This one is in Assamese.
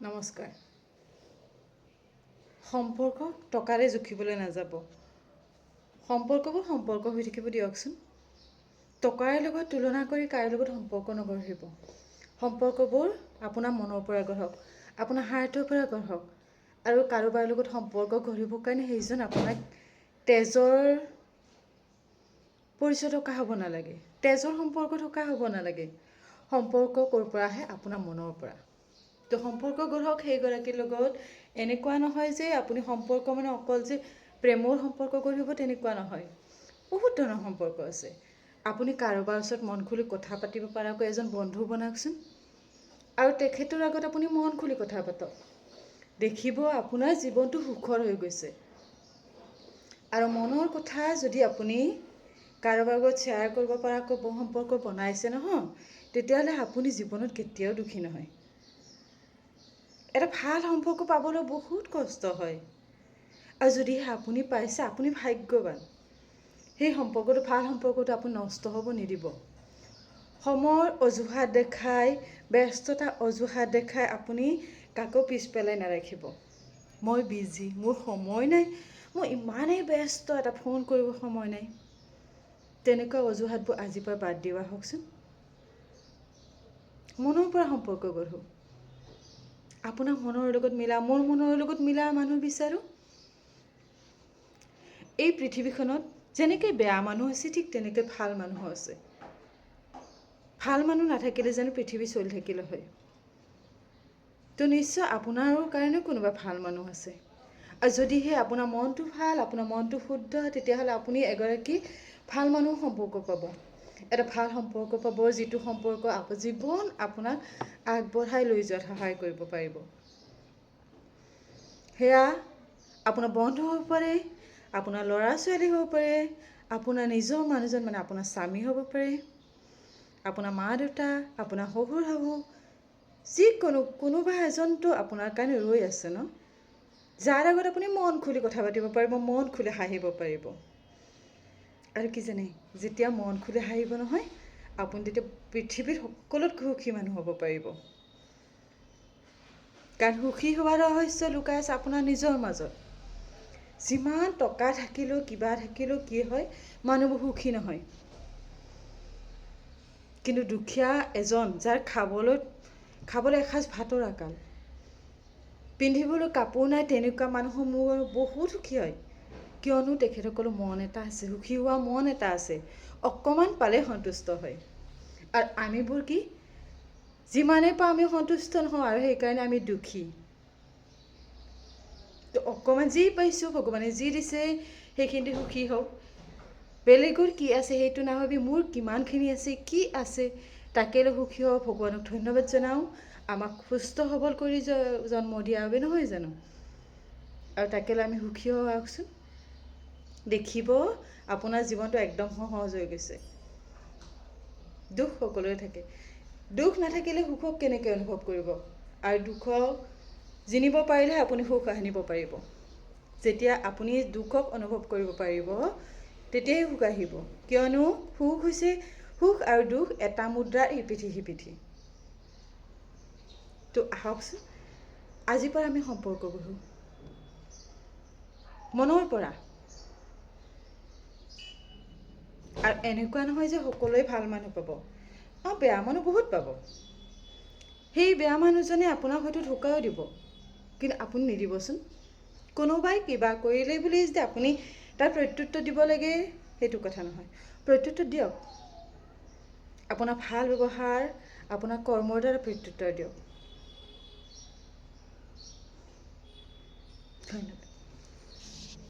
নমস্কাৰ। সম্পৰ্ক টকাৰে জুখিবলৈ নাযাব। সম্পৰ্কবোৰ সম্পৰ্ক হৈ থাকিব দিয়কচোন। টকাৰে লগত তুলনা কৰি কাৰো লগত সম্পৰ্ক নগঢ়িব। সম্পৰ্কবোৰ আপোনাৰ মনৰ পৰা গঢ়ক আপোনাৰ হাৰ্টৰ পৰা গঢ়ক আৰু কাৰোবাৰ লগত সম্পৰ্ক গঢ়িবৰ কাৰণে সেইজন আপোনাক তেজৰ পৰিচয় থকা হ'ব নালাগে। তেজৰ সম্পৰ্ক থকা হ'ব নালাগে। সম্পৰ্ক ক'ৰ পৰা আহে? আপোনাৰ মনৰ পৰা। তো সম্পৰ্ক গঢ়ক সেইগৰাকীৰ লগত এনেকুৱা নহয় যে আপুনি সম্পৰ্ক মানে অকল যে প্ৰেমৰ সম্পৰ্ক গঢ়িব তেনেকুৱা নহয়। বহুত ধৰণৰ সম্পৰ্ক আছে। আপুনি কাৰোবাৰ ওচৰত মন খুলি কথা পাতিব পৰাকৈ এজন বন্ধু বনাওকচোন। আৰু তেখেতৰ আগত আপুনি মন খুলি কথা পাতক। দেখিব আপোনাৰ জীৱনটো সুখৰ হৈ গৈছে। আৰু মনৰ কথা যদি আপুনি কাৰোবাৰ লগত শ্বেয়াৰ কৰিব পৰাকৈ সম্পৰ্ক বনাইছে নহয় তেতিয়াহ'লে আপুনি জীৱনত কেতিয়াও দুখী নহয়। এটা ভাল সম্পৰ্ক পাবলৈ বহুত কষ্ট হয়। আৰু যদিহে আপুনি পাইছে আপুনি ভাগ্যৱান। সেই সম্পৰ্কটো ভাল সম্পৰ্কটো আপুনি নষ্ট হ'ব নিদিব। সময়ৰ অজুহাত দেখাই ব্যস্ততা অজুহাত দেখাই আপুনি কাকো পিছ পেলাই নাৰাখিব। মই বিজি মোৰ সময় নাই। মই ইমানেই ব্যস্ত এটা ফোন কৰিব সময় নাই। তেনেকুৱা অজুহাতবোৰ আজিৰ পৰা বাদ দিয়া হওকচোন। মনৰ পৰা সম্পৰ্ক গঢ়োঁ। আপোনাৰ মনৰ লগত মিলা মোৰ মনৰ লগত মিলা মানুহ বিচাৰোঁ? এই পৃথিৱীখনত যেনেকৈ বেয়া মানুহ আছে ঠিক তেনেকৈ ভাল মানুহো আছে। ভাল মানুহ নাথাকিলে জানো পৃথিৱী চলি থাকিলে হয়? তো নিশ্চয় আপোনাৰো কাৰণে কোনোবা ভাল মানুহ আছে। আৰু যদিহে আপোনাৰ মনটো ভাল আপোনাৰ মনটো শুদ্ধ তেতিয়াহ'লে আপুনি এগৰাকী ভাল মানুহ সম্পৰ্ক পাব। এটা ভাল সম্পৰ্ক পাব যিটো সম্পৰ্ক জীৱন আপোনাক আগবঢ়াই লৈ যোৱাত সহায় কৰিব পাৰিব। সেয়া আপোনাৰ বন্ধু হ'ব পাৰে আপোনাৰ ল'ৰা ছোৱালী হ'ব পাৰে আপোনাৰ নিজৰ মানুহজন মানে আপোনাৰ স্বামী হ'ব পাৰে আপোনাৰ মা দেউতা আপোনাৰ শহুৰ শাহু যিকোনো কোনোবা এজনটো আপোনাৰ কাৰণে ৰৈ আছে ন? যাৰ আগত আপুনি মন খুলি কথা পাতিব পাৰিব মন খুলি হাঁহিব পাৰিব। আৰু কি জানে যেতিয়া মন খুলি হাঁহিব নহয় আপুনি তেতিয়া পৃথিৱীত সকলোতকৈ সুখী মানুহ হ'ব পাৰিব। কাৰণ সুখী হোৱাৰ ৰহস্য লুকাই আছে আপোনাৰ নিজৰ মাজত। যিমান টকা থাকিলেও কিবা থাকিলেও কি হয় মানুহবোৰ সুখী নহয়। কিন্তু দুখীয়া এজন যাৰ খাবলৈ খাবলৈ এসাঁজ ভাতৰ আকাল পিন্ধিবলৈ কাপোৰ নাই তেনেকুৱা মানুহসমূহ বহুত সুখী হয়। কিয়নো তেখেতসকলৰ মন এটা আছে সুখী হোৱা মন এটা আছে অকণমান পালে সন্তুষ্ট হয়। আৰু আমিবোৰ কি? যিমানেই পাওঁ আমি সন্তুষ্ট নহওঁ আৰু সেইকাৰণে আমি দুখী। তো অকণমান যি পাইছোঁ ভগৱানে যি দিছে সেইখিনিতে সুখী হওক। বেলেগৰ কি আছে সেইটো নাভাবি মোৰ কিমানখিনি আছে কি আছে তাকে লৈ সুখী হওক ভগৱানক ধন্যবাদ জনাওঁ। আমাক সুস্থ সবল কৰি জন্ম দিয়া বাবে নহয় জানো? আৰু তাকে লৈ আমি সুখী হওকচোন দেখিব আপোনাৰ জীৱনটো একদম সহজ হৈ গৈছে। দুখ সকলোৰে থাকে। দুখ নাথাকিলে সুখক কেনেকৈ অনুভৱ কৰিব? আৰু দুখক জিনিব পাৰিলে আপুনি সুখ আনিব পাৰিব। যেতিয়া আপুনি দুখক অনুভৱ কৰিব পাৰিব তেতিয়াই সুখ আহিব। কিয়নো সুখ হৈছে সুখ আৰু দুখ এটা মুদ্ৰাৰ ইপিঠি সিপিঠি। তো আহকচোন আজিৰ পৰা আমি সম্পৰ্ক গঢ়োঁ। মনৰ পৰা। আৰু এনেকুৱা নহয় যে সকলোৱে ভাল মানুহ পাব। অঁ বেয়া মানুহ বহুত পাব। সেই বেয়া মানুহজনে আপোনাক হয়তো ধোকাও দিব। কিন্তু আপুনি নিদিবচোন। কোনোবাই কিবা কৰিলে বুলি যে আপুনি তাৰ প্ৰত্যুত্তৰ দিব লাগে সেইটো কথা নহয়। প্ৰত্যুত্তৰ দিয়ক। আপোনাৰ ভাল ব্যৱহাৰ আপোনাৰ কৰ্মৰ দ্বাৰা প্ৰত্যুত্তৰ দিয়ক। ধন্যবাদ।